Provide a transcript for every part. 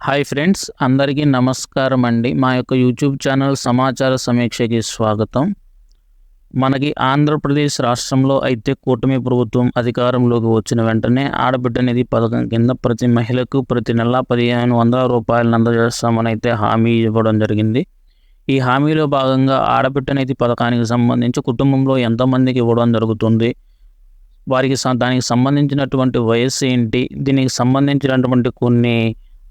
Hi friends అందరికీ నమస్కారం అండి మా యొక్క యూట్యూబ్ ఛానల్ సమాచార సమీక్షకి స్వాగతం. మనకి ఆంధ్రప్రదేశ్ రాష్ట్రంలో అయితే కూటమి ప్రభుత్వం అధికారంలోకి వచ్చిన వెంటనే ఆడబిడ్డ నిధి పథకం కింద ప్రతి మహిళకు ప్రతి నెల పదిహేను వందల రూపాయలను అందజేస్తామని అయితే హామీ ఇవ్వడం జరిగింది. ఈ హామీలో భాగంగా ఆడబిడ్డ నిధి పథకానికి సంబంధించి కుటుంబంలో ఎంతమందికి ఇవ్వడం జరుగుతుంది. వారికి దానికి సంబంధించినటువంటి వయస్సు ఏంటి? దీనికి సంబంధించినటువంటి కొన్ని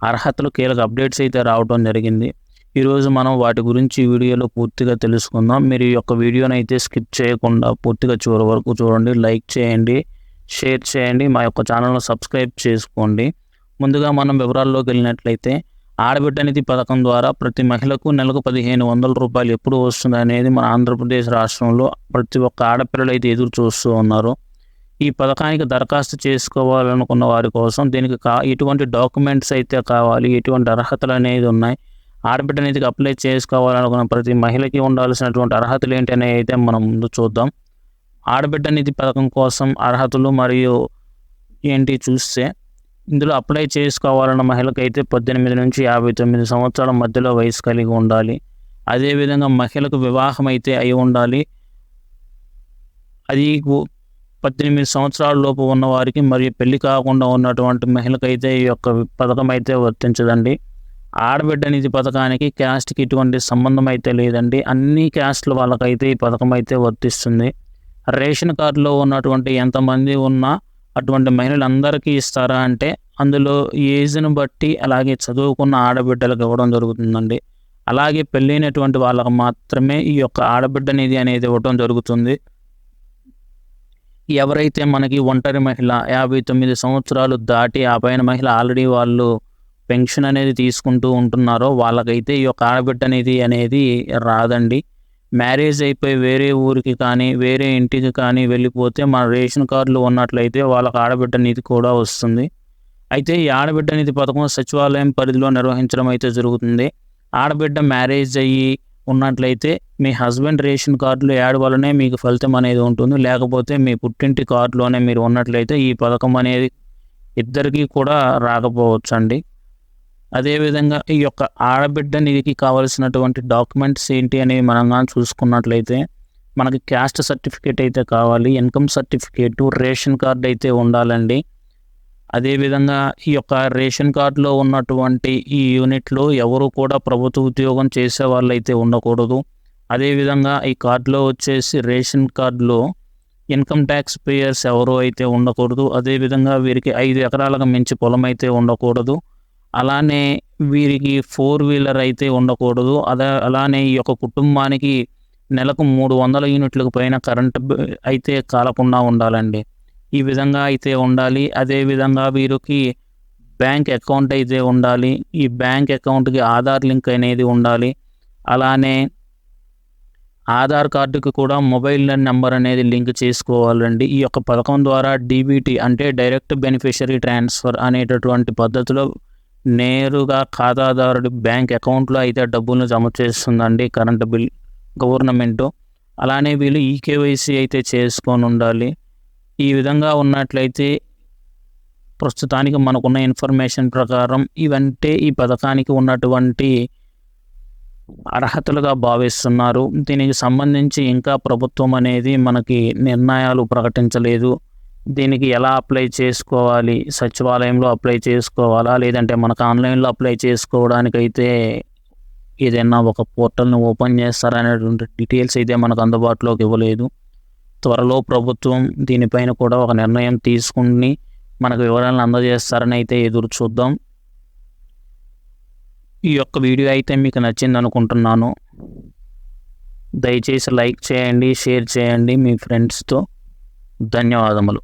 అర్హతలు కీలక అప్డేట్స్ అయితే రావడం జరిగింది. ఈరోజు మనం వాటి గురించి వీడియోలో పూర్తిగా తెలుసుకుందాం. మీరు ఈ యొక్క వీడియోని అయితే స్కిప్ చేయకుండా పూర్తిగా చివరి వరకు చూడండి. లైక్ చేయండి షేర్ చేయండి మా యొక్క ఛానల్ను సబ్స్క్రైబ్ చేసుకోండి. ముందుగా మనం వివరాల్లోకి వెళ్ళినట్లయితే ఆడబిడ్డ నిధి పథకం ద్వారా ప్రతి మహిళకు నెలకు పదిహేను వందల రూపాయలు ఎప్పుడు వస్తుంది అనేది మన ఆంధ్రప్రదేశ్ రాష్ట్రంలో ప్రతి ఒక్క ఆడపిల్లలు అయితే ఎదురు చూస్తూ ఉన్నారు. ఈ పథకానికి దరఖాస్తు చేసుకోవాలనుకున్న వారి కోసం దీనికి కా ఎటువంటి డాక్యుమెంట్స్ అయితే కావాలి. ఎటువంటి అర్హతలు అనేది ఉన్నాయి. ఆడబిడ్డ నిధికి అప్లై చేసుకోవాలనుకున్న ప్రతి మహిళకి ఉండాల్సినటువంటి అర్హతలు ఏంటి అనేవి అయితే మనం ముందు చూద్దాం. ఆడబిడ్డ నిధి పథకం కోసం అర్హతలు మరియు ఏంటి చూస్తే ఇందులో అప్లై చేసుకోవాలన్న మహిళకైతే పద్దెనిమిది నుంచి యాభై తొమ్మిది సంవత్సరాల మధ్యలో వయసు కలిగి ఉండాలి. అదేవిధంగా మహిళకు వివాహం అయితే అయి ఉండాలి. అది పద్దెనిమిది సంవత్సరాల లోపు ఉన్న వారికి మరియు పెళ్ళి కాకుండా ఉన్నటువంటి మహిళకైతే ఈ యొక్క పథకం అయితే వర్తించదండి. ఆడబిడ్డ నిధి పథకానికి క్యాస్ట్కి ఇటువంటి సంబంధం అయితే లేదండి. అన్ని క్యాస్ట్ల వాళ్ళకైతే ఈ పథకం అయితే వర్తిస్తుంది. రేషన్ కార్డులో ఉన్నటువంటి ఎంతమంది ఉన్నా అటువంటి మహిళలందరికీ ఇస్తారా అంటే అందులో ఏజ్ను బట్టి అలాగే చదువుకున్న ఆడబిడ్డలకు ఇవ్వడం జరుగుతుందండి. అలాగే పెళ్ళైనటువంటి వాళ్ళకు మాత్రమే ఈ యొక్క ఆడబిడ్డ నిధి అనేది ఇవ్వడం జరుగుతుంది. ఎవరైతే మనకి ఒంటరి మహిళ యాభై తొమ్మిది సంవత్సరాలు దాటి ఆ పైన మహిళ ఆల్రెడీ వాళ్ళు పెన్షన్ అనేది తీసుకుంటూ ఉంటున్నారో వాళ్ళకైతే ఈ యొక్క ఆడబిడ్డ నిధి అనేది రాదండి. మ్యారేజ్ అయిపోయి వేరే ఊరికి కానీ వేరే ఇంటికి కానీ వెళ్ళిపోతే మన రేషన్ కార్డులు ఉన్నట్లయితే వాళ్ళకి ఆడబిడ్డ నిధి కూడా వస్తుంది. అయితే ఈ ఆడబిడ్డ నిధి పథకం సచివాలయం పరిధిలో నిర్వహించడం అయితే జరుగుతుంది. ఆడబిడ్డ మ్యారేజ్ అయ్యి ఉన్నట్లయితే మీ హస్బెండ్ రేషన్ కార్డులో యాడ్ వల్లనే మీకు ఫలితం అనేది ఉంటుంది. లేకపోతే మీ పుట్టింటి కార్డులోనే మీరు ఉన్నట్లయితే ఈ పథకం అనేది ఇద్దరికీ కూడా రాకపోవచ్చు అండి అదేవిధంగా ఈ యొక్క ఆడబిడ్డ నిధికి కావలసినటువంటి డాక్యుమెంట్స్ ఏంటి అనేవి మనం కానీ చూసుకున్నట్లయితే మనకి క్యాస్ట్ సర్టిఫికేట్ అయితే కావాలి ఇన్కమ్ సర్టిఫికేటు రేషన్ కార్డు అయితే ఉండాలండి. అదేవిధంగా ఈ యొక్క రేషన్ కార్డులో ఉన్నటువంటి ఈ యూనిట్లో ఎవరు కూడా ప్రభుత్వ ఉద్యోగం చేసే వాళ్ళు అయితే ఉండకూడదు. అదేవిధంగా ఈ కార్డులో వచ్చేసి రేషన్ కార్డులో ఇన్కమ్ ట్యాక్స్ పేయర్స్ ఎవరు అయితే ఉండకూడదు అదేవిధంగా వీరికి ఐదు ఎకరాలకు మించి పొలం అయితే ఉండకూడదు. అలానే వీరికి ఫోర్ వీలర్ అయితే ఉండకూడదు. అదే అలానే ఈ యొక్క కుటుంబానికి నెలకు మూడు వందల యూనిట్లకు పైన కరెంట్ అయితే కాలకుండా ఉండాలండి. ఈ విధంగా అయితే ఉండాలి. అదే విధంగా వీరికి బ్యాంక్ అకౌంట్ అయితే ఉండాలి. ఈ బ్యాంక్ అకౌంట్కి ఆధార్ లింక్ అనేది ఉండాలి. అలానే ఆధార్ కార్డుకి కూడా మొబైల్ నెంబర్ అనేది లింక్ చేసుకోవాలండి. ఈ యొక్క పథకం ద్వారా డీబీటీ అంటే డైరెక్ట్ బెనిఫిషరీ ట్రాన్స్ఫర్ అనేటటువంటి పద్ధతిలో నేరుగా ఖాతాదారుడి బ్యాంక్ అకౌంట్లో అయితే డబ్బులను జమ చేస్తుందండి కరెంట్ బిల్ గవర్నమెంట్. అలానే వీళ్ళు ఈకేవైసీ అయితే చేసుకొని ఉండాలి. ఈ విధంగా ఉన్నట్లయితే ప్రస్తుతానికి మనకున్న ఇన్ఫర్మేషన్ ప్రకారం ఇవంటే ఈ పథకానికి ఉన్నటువంటి అర్హతలుగా భావిస్తున్నారు. దీనికి సంబంధించి ఇంకా ప్రభుత్వం అనేది మనకి నిర్ణయాలు ప్రకటించలేదు. దీనికి ఎలా అప్లై చేసుకోవాలి? సచివాలయంలో అప్లై చేసుకోవాలా? లేదంటే మనకు ఆన్లైన్లో అప్లై చేసుకోవడానికైతే ఏదైనా ఒక పోర్టల్ని ఓపెన్ చేస్తారనేటువంటి డీటెయిల్స్ అయితే మనకు అందుబాటులోకి ఇవ్వలేదు. త్వరలో ప్రభుత్వం దీనిపైన కూడా ఒక నిర్ణయం తీసుకుని మనకు వివరాలను అందజేస్తారని అయితే ఎదురు చూద్దాం. ఈ యొక్క వీడియో అయితే మీకు నచ్చింది అనుకుంటున్నాను. దయచేసి లైక్ చేయండి షేర్ చేయండి మీ ఫ్రెండ్స్తో. ధన్యవాదములు.